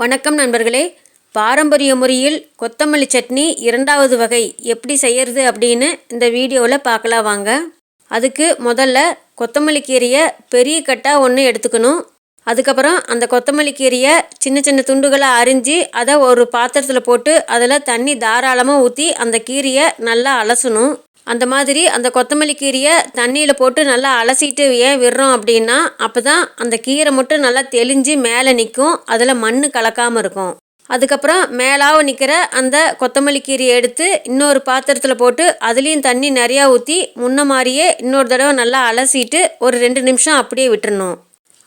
வணக்கம் நண்பர்களே. பாரம்பரிய முறையில் கொத்தமல்லி சட்னி இரண்டாவது வகை எப்படி செய்யறது அப்படின்னு இந்த வீடியோவில் பார்க்கலாம் வாங்க. அதுக்கு முதல்ல கொத்தமல்லி கீரையை பெரிய கட்டாக ஒன்று எடுத்துக்கணும். அதுக்கப்புறம் அந்த கொத்தமல்லி கீரையை சின்ன சின்ன துண்டுகளாக அரிஞ்சு அதை ஒரு பாத்திரத்தில் போட்டு அதில் தண்ணி தாராளமாக ஊற்றி அந்த கீரையை நல்லா அலசணும். அந்த மாதிரி அந்த கொத்தமல்லி கீரையை தண்ணியில் போட்டு நல்லா அலசிட்டு ஏன் விடுறோம் அப்படின்னா அப்போ தான் அந்த கீரை மட்டும் நல்லா தெளிஞ்சு மேலே நிற்கும் அதில் மண் கலக்காமல் இருக்கும். அதுக்கப்புறம் மேலாக நிற்கிற அந்த கொத்தமல்லி கீரையை எடுத்து இன்னொரு பாத்திரத்தில் போட்டு அதுலேயும் தண்ணி நிறையா ஊற்றி முன்ன மாதிரியே இன்னொரு தடவை நல்லா அலசிட்டு ஒரு ரெண்டு நிமிஷம் அப்படியே விட்டுறணும்.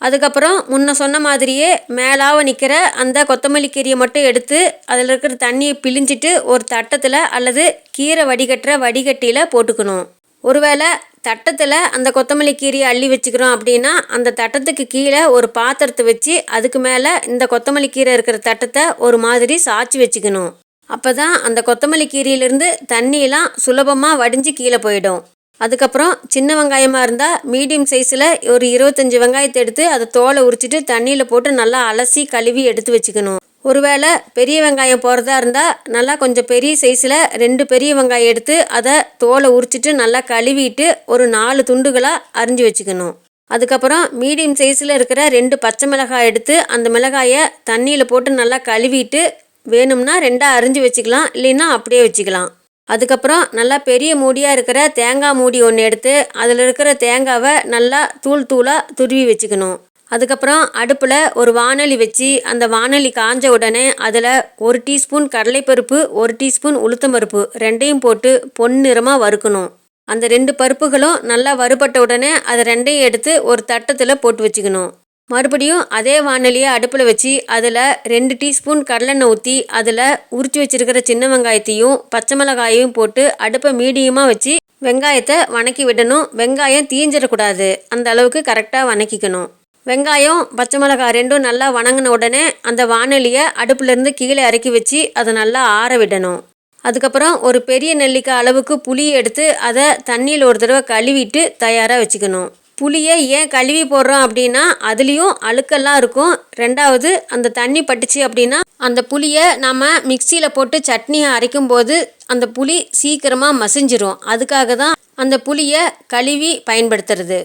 அதுக்கப்புறம் முன்ன சொன்ன மாதிரியே மேலாக நிற்கிற அந்த கொத்தமல்லி கீரையை மட்டும் எடுத்து அதில் இருக்கிற தண்ணியை பிழிஞ்சிட்டு ஒரு தட்டத்தில் அல்லது கீரை வடிகட்டுற வடிகட்டியில் போட்டுக்கணும். ஒருவேளை தட்டத்தில் அந்த கொத்தமல்லி கீரையை அள்ளி வச்சுக்கிறோம் அப்படின்னா அந்த தட்டத்துக்கு கீழே ஒரு பாத்திரத்தை வச்சு அதுக்கு மேலே இந்த கொத்தமல்லி கீரை இருக்கிற தட்டத்தை ஒரு மாதிரி சாய்ச்சி வச்சுக்கணும். அப்போ தான் அந்த கொத்தமல்லி கீரையிலேருந்து தண்ணியெல்லாம் சுலபமாக வடிஞ்சு கீழே போயிடும். அதுக்கப்புறம் சின்ன வெங்காயமாக இருந்தால் மீடியம் சைஸில் ஒரு இருபத்தஞ்சி வெங்காயத்தை எடுத்து அதை தோலை உரிச்சிட்டு தண்ணியில் போட்டு நல்லா அலசி கழுவி எடுத்து வச்சுக்கணும். ஒருவேளை பெரிய வெங்காயம் போகிறதா இருந்தால் நல்லா கொஞ்சம் பெரிய சைஸில் ரெண்டு பெரிய வெங்காயம் எடுத்து அதை தோலை உரிச்சிட்டு நல்லா கழுவிட்டு ஒரு நாலு துண்டுகளாக அரிஞ்சு வச்சுக்கணும். அதுக்கப்புறம் மீடியம் சைஸில் இருக்கிற ரெண்டு பச்சை மிளகாய் எடுத்து அந்த மிளகாயை தண்ணியில் போட்டு நல்லா கழுவிட்டு வேணும்னா ரெண்டாக அரிஞ்சு வச்சுக்கலாம் இல்லைன்னா அப்படியே வச்சுக்கலாம். அதுக்கப்புறம் நல்லா பெரிய மூடியாக இருக்கிற தேங்காய் மூடி ஒன்று எடுத்து அதில் இருக்கிற தேங்காவை நல்லா தூள் தூளாக துருவி வச்சுக்கணும். அதுக்கப்புறம் அடுப்பில் ஒரு வானொலி வச்சு அந்த வானொலி காஞ்ச உடனே அதில் ஒரு டீஸ்பூன் கடலைப்பருப்பு ஒரு டீஸ்பூன் உளுத்தம்பருப்பு ரெண்டையும் போட்டு பொன்னிறமாக வறுக்கணும். அந்த ரெண்டு பருப்புகளும் நல்லா வறுபட்ட உடனே அதை ரெண்டையும் எடுத்து ஒரு தட்டத்தில் போட்டு வச்சுக்கணும். மறுபடியும் அதே வானொலியை அடுப்பில் வச்சு அதில் ரெண்டு டீஸ்பூன் கடலெண்ணெய் ஊற்றி அதில் உரிச்சு வச்சுருக்கிற சின்ன வெங்காயத்தையும் பச்சை மிளகாயையும் போட்டு அடுப்பை மீடியமாக வச்சு வெங்காயத்தை வணக்கி விடணும். வெங்காயம் தீஞ்சிடக்கூடாது. அந்த அளவுக்கு கரெக்டாக வணக்கிக்கணும். வெங்காயம் பச்சை மிளகாய் ரெண்டும் நல்லா வணங்கின உடனே அந்த வானொலியை அடுப்புலேருந்து கீழே இறக்கி வச்சு அதை நல்லா ஆற விடணும். அதுக்கப்புறம் ஒரு பெரிய நெல்லிக்காய் அளவுக்கு புளியை எடுத்து அதை தண்ணியில் ஒரு தடவை கழுவிட்டு தயாராக வச்சுக்கணும். புளியை ஏன் கழுவி போடுறோம் அப்படின்னா அதுலேயும் அழுக்கெல்லாம் இருக்கும். ரெண்டாவது அந்த தண்ணி பட்டுச்சு அப்படின்னா அந்த புளியை நம்ம மிக்சியில் போட்டு சட்னியை அரைக்கும் போது அந்த புளி சீக்கிரமாக மசிஞ்சிரும். அதுக்காக தான் அந்த புளியை கழுவி பயன்படுத்துறது.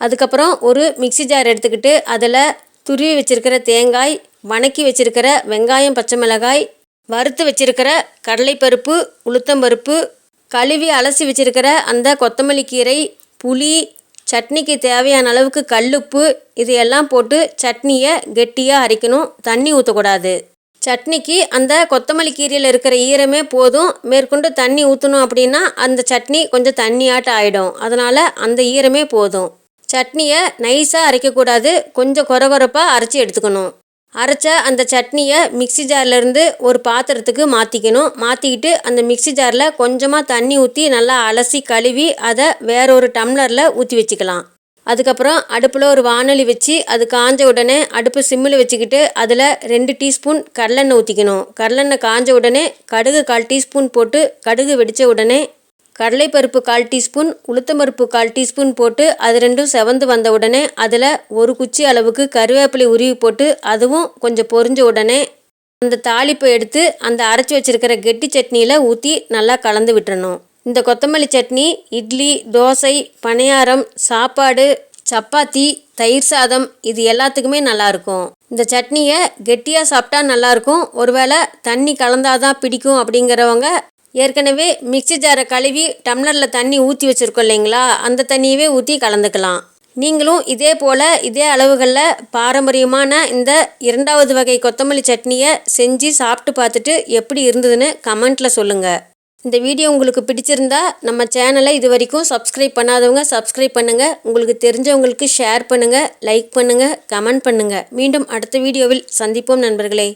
அதுக்கப்புறம் ஒரு மிக்சி ஜார் எடுத்துக்கிட்டு அதில் துருவி வச்சுருக்கிற தேங்காய் வணக்கி வச்சுருக்கிற வெங்காயம் பச்சை மிளகாய் வறுத்து வச்சுருக்கிற கடலைப்பருப்பு உளுத்தம்பருப்பு கழுவி அலசி வச்சுருக்கிற அந்த கொத்தமல்லி கீரை புளி சட்னிக்கு தேவையான அளவுக்கு கல்லுப்பு இது எல்லாம் போட்டு சட்னியை கெட்டியாக அரைக்கணும். தண்ணி ஊற்றக்கூடாது சட்னிக்கு அந்த கொத்தமல்லி கீரையில் இருக்கிற ஈரமே போதும். மேற்கொண்டு தண்ணி ஊற்றணும் அப்படின்னா அந்த சட்னி கொஞ்சம் தண்ணியாட்டம் ஆகிடும் அதனால் அந்த ஈரமே போதும். சட்னியை நைஸாக அரைக்கக்கூடாது. கொஞ்சம் கொரகொரப்பாக அரைச்சி எடுத்துக்கணும். அரைச்ச அந்த சட்னியை மிக்சி ஜார்லேருந்து ஒரு பாத்திரத்துக்கு மாற்றிக்கணும் மாற்றிக்கிட்டு அந்த மிக்சி ஜாரில் கொஞ்சமாக தண்ணி ஊற்றி நல்லா அலசி கழுவி அதை வேறொரு டம்ளரில் ஊற்றி வச்சுக்கலாம். அதுக்கப்புறம் அடுப்பில் ஒரு வானொலி வச்சு அது காஞ்ச உடனே அடுப்பு சிம்மில் வச்சுக்கிட்டு அதில் ரெண்டு டீஸ்பூன் கடலெண்ணெய் ஊற்றிக்கணும் கடலெண்ணெய் காஞ்ச உடனே கடுகு கால் டீஸ்பூன் போட்டு கடுகு வெடித்த உடனே கடலைப்பருப்பு கால் டீஸ்பூன் உளுத்தம்பருப்பு கால் டீஸ்பூன் போட்டு அது ரெண்டும் செவந்து வந்த உடனே அதில் ஒரு குச்சி அளவுக்கு கருவேப்பிலை உருவி போட்டு அதுவும் கொஞ்சம் பொரிஞ்ச உடனே அந்த தாளிப்பை எடுத்து அந்த அரைச்சி வச்சுருக்கிற கெட்டி சட்னியில் ஊற்றி நல்லா கலந்து விட்டுறணும். இந்த கொத்தமல்லி சட்னி இட்லி தோசை பணியாரம் சாப்பாடு சப்பாத்தி தயிர் சாதம் இது எல்லாத்துக்குமே நல்லாயிருக்கும் இந்த சட்னியை கெட்டியாக சாப்பிட்டா நல்லாயிருக்கும் ஒருவேளை தண்ணி கலந்தாதான் பிடிக்கும் அப்படிங்கிறவங்க ஏற்கனவே மிக்சி ஜாரை கழுவி டம்ளரில் தண்ணி ஊற்றி வச்சுருக்கோம் இல்லைங்களா? அந்த தண்ணியவே ஊற்றி கலந்துக்கலாம். நீங்களும் இதே போல் இதே அளவுகளில் பாரம்பரியமான இந்த இரண்டாவது வகை கொத்தமல்லி சட்னியை செஞ்சு சாப்பிட்டு பார்த்துட்டு எப்படி இருந்ததுன்னு கமெண்ட்டில் சொல்லுங்கள் இந்த வீடியோ உங்களுக்கு பிடிச்சிருந்தா நம்ம சேனலை இது வரைக்கும் சப்ஸ்கிரைப் பண்ணாதவங்க சப்ஸ்கிரைப் பண்ணுங்கள் உங்களுக்கு தெரிஞ்சவங்களுக்கு ஷேர் பண்ணுங்கள் லைக் பண்ணுங்கள் கமெண்ட் பண்ணுங்கள் மீண்டும் அடுத்த வீடியோவில் சந்திப்போம் நண்பர்களே.